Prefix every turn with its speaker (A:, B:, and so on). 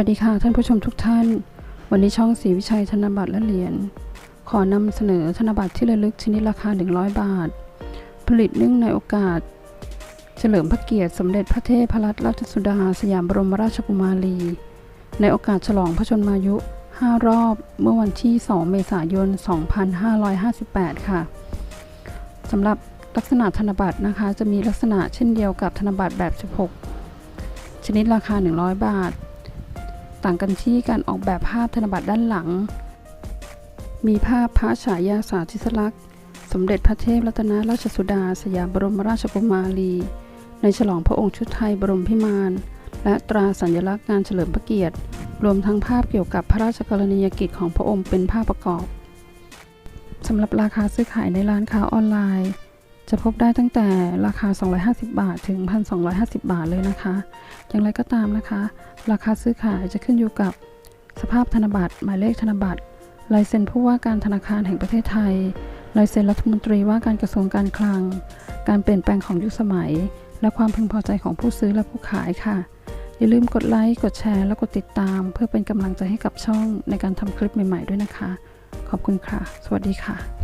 A: วัสดีค่ะท่านผู้ชมทุกท่าน วันนี้ช่องศรีวิชัยธนบัตรและเหรียญขอนำเสนอธนบัตรที่ระลึกชนิดราคา 100 บาท ผลิตเนื่องในโอกาส เฉลิมพระเกียรติสมเด็จพระเทพรัตนราชสุดา สยามบรมราชกุมารี ในโอกาสฉลองพระชนมายุ 5 รอบเมื่อวันที่ 2 เมษายน 2558 ค่ะสำหรับลักษณะธนบัตรนะคะ จะมีลักษณะเช่นเดียวกับธนบัตรแบบ 16 ชนิดราคา 100 บาท ต่างกันที่การออกแบบภาพธนบัตรด้านหลัง มีภาพพระฉายาสาธิสลักษณ์ สมเด็จพระเทพรัตนราชสุดา สยามบรมราชกุมารี ในฉลองพระองค์ชุดไทยบรมพิมานและตราสัญลักษณ์งานเฉลิมพระเกียรติ รวมทั้งภาพเกี่ยวกับพระราชกรณียกิจของพระองค์เป็นภาพประกอบสำหรับราคาซื้อขายในร้านค้าออนไลน์ จะพบได้ตั้งแต่ราคา 250 บาทถึง 1,250 บาทเลยนะคะ อย่างไรก็ตามนะคะ ราคาซื้อขายจะขึ้นอยู่กับสภาพธนบัตร หมายเลขธนบัตร ลายเซ็นผู้ว่าการธนาคารแห่งประเทศไทย ลายเซ็นรัฐมนตรีว่าการกระทรวงการคลัง การเปลี่ยนแปลงของยุคสมัย และความพึงพอใจของผู้ซื้อและผู้ขายค่ะ อย่าลืมกดไลค์ กดแชร์ และกดติดตาม เพื่อเป็นกำลังใจให้กับช่องในการทำคลิปใหม่ ๆ ด้วยนะคะ ขอบคุณค่ะ สวัสดีค่ะ